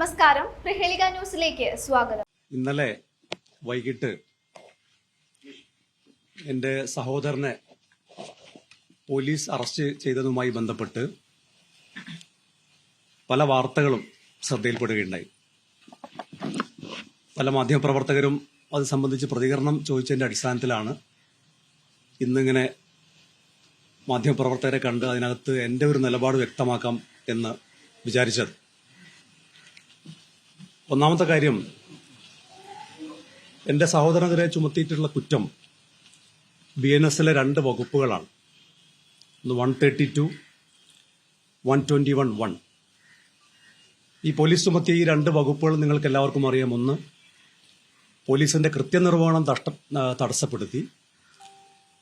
നമസ്കാരം. പ്രഹേളിക ന്യൂസിലേക്ക് സ്വാഗതം. ഇന്നലെ വൈകിട്ട് എന്റെ സഹോദരനെ പോലീസ് അറസ്റ്റ് ചെയ്തതുമായി ബന്ധപ്പെട്ട് പല വാർത്തകളും ശ്രദ്ധയിൽപ്പെടുകയുണ്ടായി. പല മാധ്യമപ്രവർത്തകരും അത് സംബന്ധിച്ച് പ്രതികരണം ചോദിച്ചതിന്റെ അടിസ്ഥാനത്തിലാണ് ഇന്നിങ്ങനെ മാധ്യമപ്രവർത്തകരെ കണ്ട് അതിനകത്ത് എന്റെ ഒരു നിലപാട് വ്യക്തമാക്കാം എന്ന് വിചാരിച്ചത്. ഒന്നാമത്തെ കാര്യം എന്റെ സഹോദരനെതിരെ ചുമത്തിയിട്ടുള്ള കുറ്റം ബി എൻ എസിലെ രണ്ട് വകുപ്പുകളാണ്. ഒന്ന് one thirty two one twenty one one. ഈ പോലീസ് ചുമത്തിയ ഈ രണ്ട് വകുപ്പുകൾ നിങ്ങൾക്ക് എല്ലാവർക്കും അറിയാം. ഒന്ന് പോലീസിന്റെ കൃത്യനിർവഹണം തഷ്ട തടസ്സപ്പെടുത്തി.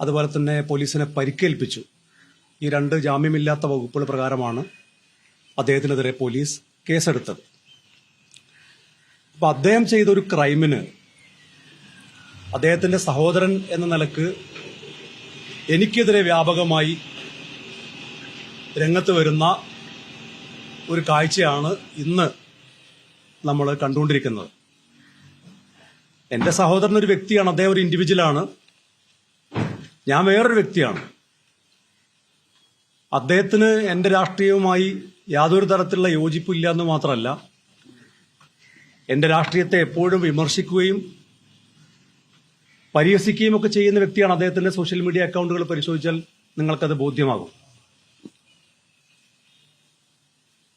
അതുപോലെ തന്നെ പോലീസിനെ പരിക്കേൽപ്പിച്ചു. ഈ രണ്ട് ജാമ്യമില്ലാത്ത വകുപ്പുകൾ പ്രകാരമാണ് അദ്ദേഹത്തിനെതിരെ പോലീസ് കേസെടുത്തത്. അപ്പൊ അദ്ദേഹം ചെയ്ത ഒരു ക്രൈമിന് അദ്ദേഹത്തിന്റെ സഹോദരൻ എന്ന നിലയ്ക്ക് എനിക്കെതിരെ വ്യാപകമായി രംഗത്ത് വരുന്ന ഒരു കാഴ്ചയാണ് ഇന്ന് നമ്മൾ കണ്ടുകൊണ്ടിരിക്കുന്നത്. എന്റെ സഹോദരൻ ഒരു വ്യക്തിയാണ് അദ്ദേഹം ഒരു ഇൻഡിവിജ്വലാണ് ഞാൻ വേറൊരു വ്യക്തിയാണ്. അദ്ദേഹത്തിന് എന്റെ രാഷ്ട്രീയവുമായി യാതൊരു തരത്തിലുള്ള യോജിപ്പില്ല എന്ന് മാത്രമല്ല എന്റെ രാഷ്ട്രീയത്തെ എപ്പോഴും വിമർശിക്കുകയും പരിഹസിക്കുകയും ഒക്കെ ചെയ്യുന്ന വ്യക്തിയാണ് അദ്ദേഹത്തിന്റെ സോഷ്യൽ മീഡിയ അക്കൗണ്ടുകൾ പരിശോധിച്ചാൽ നിങ്ങൾക്കത് ബോധ്യമാകും.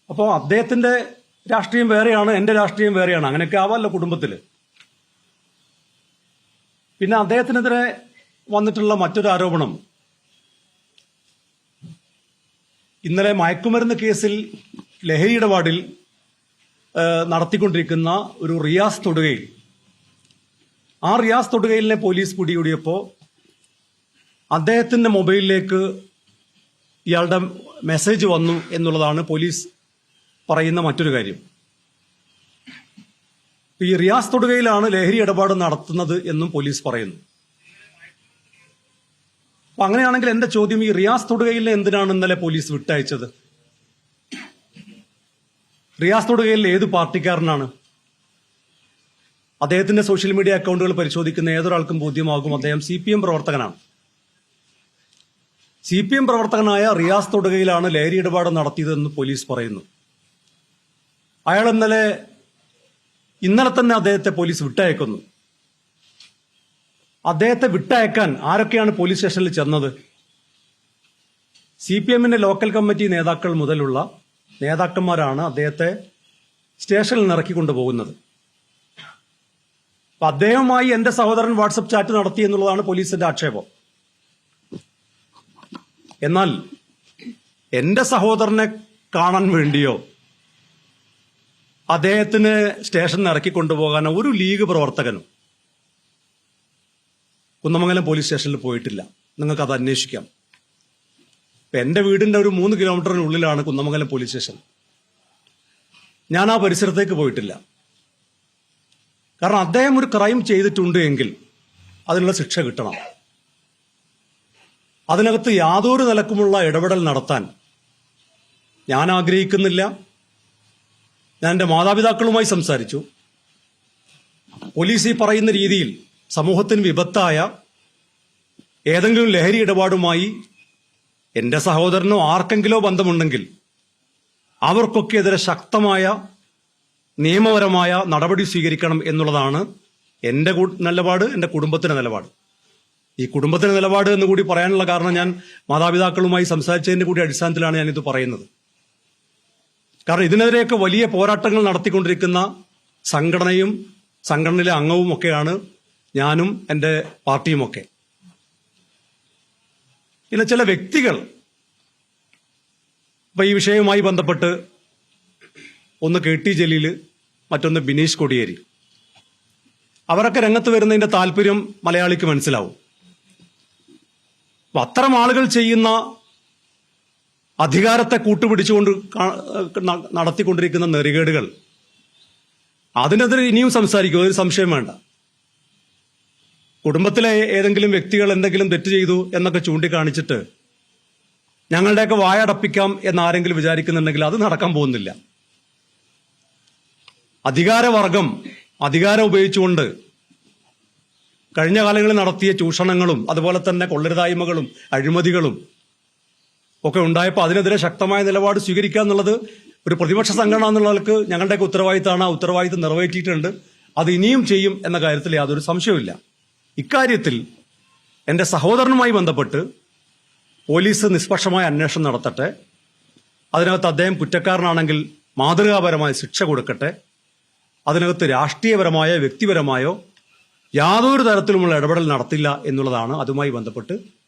അപ്പോൾ അദ്ദേഹത്തിന്റെ രാഷ്ട്രീയം വേറെയാണ് എന്റെ രാഷ്ട്രീയം വേറെയാണ്. അങ്ങനെയൊക്കെ ആവാമല്ലോ കുടുംബത്തിൽ. പിന്നെ അദ്ദേഹത്തിനെതിരെ വന്നിട്ടുള്ള മറ്റൊരു ആരോപണം. ഇന്നലെ മയക്കുമരുന്ന് കേസിൽ ലഹരി ഇടപാടിൽ നടത്തിക്കൊണ്ടിരിക്കുന്ന ഒരു റിയാസ് തൊടുകയിൽ. ആ റിയാസ് തൊടുകയിലിനെ പോലീസ് പിടികൂടിയപ്പോൾ അദ്ദേഹത്തിന്റെ മൊബൈലിലേക്ക് ഇയാളുടെ മെസ്സേജ് വന്നു എന്നുള്ളതാണ് പോലീസ് പറയുന്ന മറ്റൊരു കാര്യം. ഈ റിയാസ് തൊടുകയിലാണ് ലഹരി ഇടപാട് നടത്തുന്നത് എന്നും പോലീസ് പറയുന്നു. അപ്പൊ അങ്ങനെയാണെങ്കിൽ എന്റെ ചോദ്യം ഈ റിയാസ് തൊടുകയിലെ എന്തിനാണ് ഇന്നലെ പോലീസ് വിട്ടയച്ചത്? റിയാസ് തൊടുകയിൽ ഏത് പാർട്ടിക്കാരനാണ്? അദ്ദേഹത്തിന്റെ സോഷ്യൽ മീഡിയ അക്കൗണ്ടുകൾ പരിശോധിക്കുന്ന ഏതൊരാൾക്കും ബോധ്യമാകും. അദ്ദേഹം സി പി എം പ്രവർത്തകനാണ്. സി പി എം പ്രവർത്തകനായ റിയാസ് തൊടുകയിലാണ് ലഹരി ഇടപാട് നടത്തിയതെന്ന് പോലീസ് പറയുന്നു. അയാൾ ഇന്നലെ ഇന്നലെ തന്നെ അദ്ദേഹത്തെ പോലീസ് വിട്ടയക്കുന്നു. അദ്ദേഹത്തെ വിട്ടയക്കാൻ ആരൊക്കെയാണ് പോലീസ് സ്റ്റേഷനിൽ ചെന്നത്? സി പി എമ്മിന്റെ ലോക്കൽ കമ്മിറ്റി നേതാക്കൾ മുതലുള്ള നേതാക്കന്മാരാണ് അദ്ദേഹത്തെ സ്റ്റേഷനിൽ നിന്ന് ഇറക്കിക്കൊണ്ടുപോകുന്നത് അപ്പൊ അദ്ദേഹവുമായി എന്റെ സഹോദരൻ വാട്സപ്പ് ചാറ്റ് നടത്തി എന്നുള്ളതാണ് പോലീസിന്റെ ആക്ഷേപം. എന്നാൽ എന്റെ സഹോദരനെ കാണാൻ വേണ്ടിയോ അദ്ദേഹത്തിന് സ്റ്റേഷനിൽ ഇറക്കി കൊണ്ടുപോകാനോ ഒരു ലീഗ് പ്രവർത്തകനും കുന്നമംഗലം പോലീസ് സ്റ്റേഷനിൽ പോയിട്ടില്ല. നിങ്ങൾക്ക് അത് അന്വേഷിക്കാം. ഇപ്പൊ എന്റെ വീടിന്റെ ഒരു മൂന്ന് കിലോമീറ്ററിനുള്ളിലാണ് കുന്നമംഗലം പോലീസ് സ്റ്റേഷൻ ഞാൻ ആ പരിസരത്തേക്ക് പോയിട്ടില്ല. കാരണം അദ്ദേഹം ഒരു ക്രൈം ചെയ്തിട്ടുണ്ട് എങ്കിൽ അതിനുള്ള ശിക്ഷ കിട്ടണം. അതിനകത്ത് യാതൊരു നിലക്കുമുള്ള ഇടപെടൽ നടത്താൻ ഞാൻ ആഗ്രഹിക്കുന്നില്ല. ഞാൻ എന്റെ മാതാപിതാക്കളുമായി സംസാരിച്ചു. പോലീസ് ഈ പറയുന്ന രീതിയിൽ സമൂഹത്തിന് വിപത്തായ ഏതെങ്കിലും ലഹരി ഇടപാടുമായി എന്റെ സഹോദരനോ ആർക്കെങ്കിലോ ബന്ധമുണ്ടെങ്കിൽ അവർക്കൊക്കെ എതിരെ ശക്തമായ നിയമപരമായ നടപടി സ്വീകരിക്കണം എന്നുള്ളതാണ് എന്റെ കു- നിലപാട് എന്റെ കുടുംബത്തിന്റെ നിലപാട്. ഈ കുടുംബത്തിന്റെ നിലപാട് എന്ന് കൂടി പറയാനുള്ള കാരണം ഞാൻ മാതാപിതാക്കളുമായി സംസാരിച്ചതിന്റെ കൂടി അടിസ്ഥാനത്തിലാണ് ഞാനിത് പറയുന്നത്. കാരണം ഇതിനെതിരെയൊക്കെ വലിയ പോരാട്ടങ്ങൾ നടത്തിക്കൊണ്ടിരിക്കുന്ന സംഘടനയും സംഘടനയിലെ അംഗവും ഒക്കെയാണ് ഞാനും എന്റെ പാർട്ടിയുമൊക്കെ. പിന്നെ ചില വ്യക്തികൾ ഇപ്പൊ ഈ വിഷയവുമായി ബന്ധപ്പെട്ട് ഒന്ന് കെ ടി ജലീൽ മറ്റൊന്ന് ബിനീഷ് കൊടിയേരി. അവരൊക്കെ രംഗത്ത് വരുന്നതിന്റെ താല്പര്യം മലയാളിക്ക് മനസ്സിലാവും. അപ്പൊ അത്തരം ആളുകൾ ചെയ്യുന്ന അധികാരത്തെ കൂട്ടുപിടിച്ചുകൊണ്ട് നടത്തിക്കൊണ്ടിരിക്കുന്ന നെറികേടുകൾ. അതിനെതിരെ ഇനിയും സംസാരിക്കും ഒരു സംശയം വേണ്ട. കുടുംബത്തിലെ ഏതെങ്കിലും വ്യക്തികൾ എന്തെങ്കിലും തെറ്റ് ചെയ്തു എന്നൊക്കെ ചൂണ്ടിക്കാണിച്ചിട്ട് ഞങ്ങളുടെയൊക്കെ വായടപ്പിക്കാം എന്ന് ആരെങ്കിലും വിചാരിക്കുന്നുണ്ടെങ്കിൽ അത് നടക്കാൻ പോകുന്നില്ല. അധികാരവർഗം അധികാരം ഉപയോഗിച്ചുകൊണ്ട് കഴിഞ്ഞ കാലങ്ങളിൽ നടത്തിയ ചൂഷണങ്ങളും അതുപോലെ തന്നെ കൊള്ളരുതായ്മകളും അഴിമതികളും ഒക്കെ ഉണ്ടായപ്പോൾ അതിനെതിരെ ശക്തമായ നിലപാട് സ്വീകരിക്കുക എന്നുള്ളത് ഒരു പ്രതിപക്ഷ സംഘടന എന്നുള്ളവർക്ക് ഞങ്ങളുടെയൊക്കെ ഉത്തരവാദിത്തമാണ്. ആ ഉത്തരവാദിത്തം നിറവേറ്റിയിട്ടുണ്ട്. അത് ഇനിയും ചെയ്യും എന്ന കാര്യത്തിൽ യാതൊരു സംശയവുമില്ല. ഇക്കാര്യത്തിൽ എന്റെ സഹോദരനുമായി ബന്ധപ്പെട്ട് പോലീസ് നിഷ്പക്ഷമായ അന്വേഷണം നടത്തട്ടെ. അതിനകത്ത് അദ്ദേഹം കുറ്റക്കാരനാണെങ്കിൽ മാതൃകാപരമായ ശിക്ഷ കൊടുക്കട്ടെ. അതിനകത്ത് രാഷ്ട്രീയപരമായോ വ്യക്തിപരമായോ യാതൊരു തരത്തിലുമുള്ള ഇടപെടൽ നടത്തില്ല എന്നുള്ളതാണ് അതുമായി ബന്ധപ്പെട്ട്